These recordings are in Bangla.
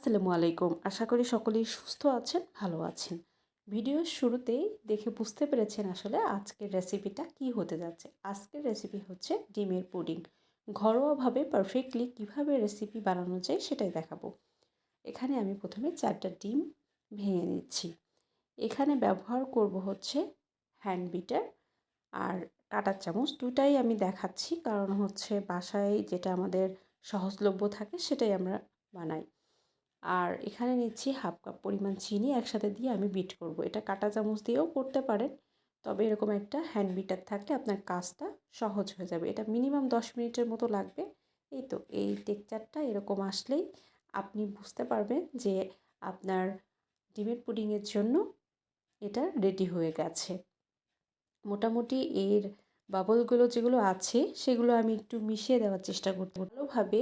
আসসালামু আলাইকুম। আশা করি সকলেই সুস্থ আছেন, ভালো আছেন। ভিডিওর শুরুতেই দেখে বুঝতে পেরেছেন আসলে আজকের রেসিপিটা কি হতে যাচ্ছে। আজকের রেসিপি হচ্ছে ডিমের পুডিং। ঘরোয়াভাবে পারফেক্টলি কীভাবে রেসিপি বানানো যায় সেটাই দেখাবো। এখানে আমি প্রথমে চারটা ডিম ভেঙে নিচ্ছি। এখানে ব্যবহার করব হচ্ছে হ্যান্ড বিটার আর কাটার চামচ। দুটাই আমি দেখাচ্ছি, কারণ হচ্ছে বাসায় যেটা আমাদের সহজলভ্য থাকে সেটাই আমরা বানাই। আর এখানে নিচ্ছি হাফ কাপ পরিমাণ চিনি একসাথে দিয়ে আমি বিট করব। এটা কাটা চামচ দিয়েও করতে পারেন, তবে এরকম একটা হ্যান্ড বিটার থাকলে আপনার কাজটা সহজ হয়ে যাবে। এটা মিনিমাম দশ মিনিটের মতো লাগবে। এই তো, এই টেকচারটা এরকম আসলেই আপনি বুঝতে পারবেন যে আপনার ডিমের পুডিংয়ের জন্য এটা রেডি হয়ে গেছে। মোটামুটি এর বাবলগুলো যেগুলো আছে, সেগুলো আমি একটু মিশিয়ে দেওয়ার চেষ্টা করতে ভালোভাবে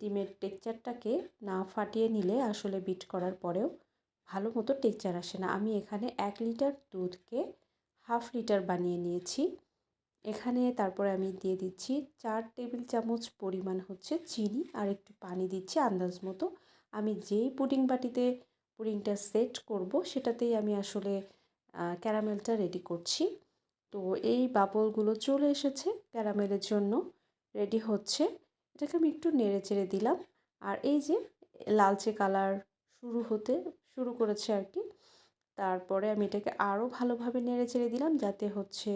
ডিমের টেক্সচারটাকে না ফাটিয়ে নিলে আসলে বিট করার পরেও ভালো মতো টেক্সচার আসে না। আমি এখানে এক লিটার দুধকে হাফ লিটার বানিয়ে নিয়েছি। এখানে তারপরে আমি দিয়ে দিচ্ছি চার টেবিল চামচ পরিমাণ হচ্ছে চিনি আর একটু পানি দিচ্ছি আন্দাজ মতো। আমি যেই পুডিং বাটিতে পুডিংটা সেট করব সেটাতেই আমি আসলে ক্যারামেলটা রেডি করছি। তো এই বাবলগুলো চলে এসেছে। ক্যারামেলের জন্য রেডি হচ্ছে। এটাকে আমি একটু নেড়ে চেড়ে দিলাম। আর এই যে, লালচে কালার শুরু হতে শুরু করেছে আর কি। তারপরে আমি এটাকে আরও ভালোভাবে নেড়ে চেড়ে দিলাম যাতে হচ্ছে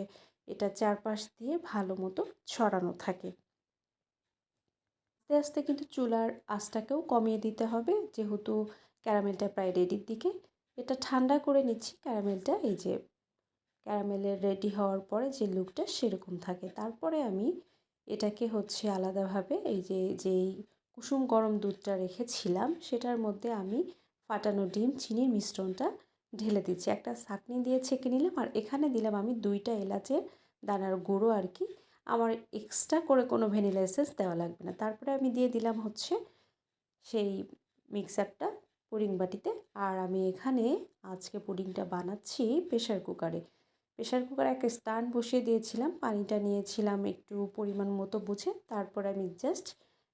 এটা চারপাশ দিয়ে ভালো মতো ছড়ানো থাকে। আস্তে আস্তে কিন্তু চুলার আঁচটাকেও কমিয়ে দিতে হবে। যেহেতু ক্যারামেলটা প্রায় রেডির দিকে, এটা ঠান্ডা করে নিচ্ছি। ক্যারামেলটা এই যে, ক্যারামেলের রেডি হওয়ার পরে যে লুকটা সেরকম থাকে। তারপরে আমি এটাকে হচ্ছে আলাদাভাবে এই যে, যেই কুসুম গরম দুধটা রেখেছিলাম, সেটার মধ্যে আমি ফাটানো ডিম, চিনির মিশ্রণটা ঢেলে দিচ্ছি। একটা ছাঁকনি দিয়ে ছেঁকে নিলাম আর এখানে দিলাম আমি দুইটা এলাচের দানার গুঁড়ো আর কি। আমার এক্সট্রা করে কোনো ভ্যানিলা এসেন্স দেওয়া লাগবে না। তারপরে আমি দিয়ে দিলাম হচ্ছে সেই মিক্সারটা পুডিং বাটিতে। আর আমি এখানে আজকে পুডিংটা বানাচ্ছি প্রেশার কুকারে। প্রেশার কুকার একটা স্টান বসিয়ে দিয়েছিলাম। পানিটা নিয়েছিলাম একটু পরিমাণ মতো বুঝে, তারপর আমি জাস্ট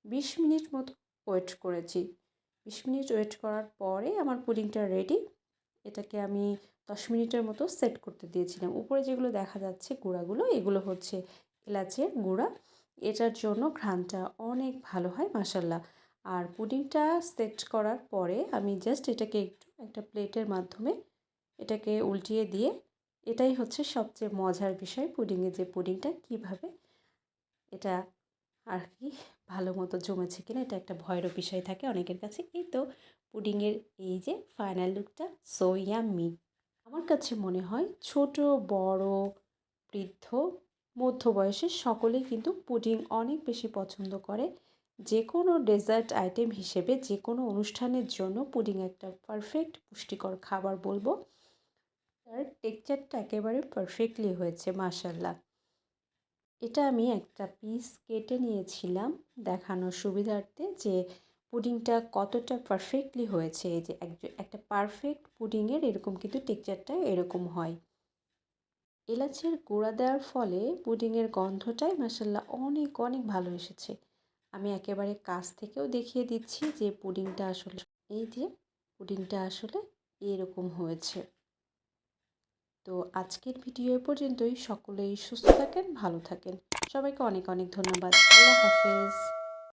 বিশ মিনিট মতো ওয়েট করেছি। বিশ মিনিট ওয়েট করার পরে আমার পুডিংটা রেডি এটাকে আমি দশ মিনিটের মতো সেট করতে দিয়েছিলাম। উপরে যেগুলো দেখা যাচ্ছে গুঁড়াগুলো, এগুলো হচ্ছে এলাচের গুঁড়া। এটার জন্য ঘ্রানটা অনেক ভালো হয় মাসাল্লাহ আর পুডিংটা সেট করার পরে আমি জাস্ট এটাকে একটু একটা প্লেটের মাধ্যমে এটাকে উল্টিয়ে দিয়ে এটাই হচ্ছে সবচেয়ে মজার বিষয় পুডিংয়ে যে পুডিংটা কীভাবে এটা আর কি ভালো মতো জমেছে কিনা এটা একটা ভয়েরও বিষয় থাকে অনেকের কাছে। এই তো পুডিংয়ের এই যে ফাইনাল লুকটা সো মি আমার কাছে মনে হয় ছোট, বড়, বৃদ্ধ মধ্য বয়সের সকলেই কিন্তু পুডিং অনেক বেশি পছন্দ করে। যে কোনো ডেজার্ট আইটেম হিসেবে যে কোনো অনুষ্ঠানের জন্য পুডিং একটা পারফেক্ট পুষ্টিকর খাবার বলব। তার টেক্সচারটা একেবারে পারফেক্টলি হয়েছে মাশাল্লাহ এটা আমি একটা পিস কেটে নিয়েছিলাম দেখানোর সুবিধার্থে যে পুডিংটা কতটা পারফেক্টলি হয়েছে যে একটা পারফেক্ট পুডিংয়ের এরকম কিন্তু টেক্সচারটা এরকম হয়। এলাচের গুঁড়া দেওয়ার ফলে পুডিংয়ের গন্ধটাই মাসাল্লাহ অনেক অনেক ভালো এসেছে। আমি একেবারে কাছ থেকেও দেখিয়ে দিচ্ছি যে পুডিংটা আসলে, এই যে পুডিংটা আসলে এরকম হয়েছে। তো আজকের ভিডিও পর্যন্তই। সকলেই সুস্থ থাকেন, ভালো থাকেন। সবাইকে অনেক অনেক ধন্যবাদ। আল্লাহ হাফেজ।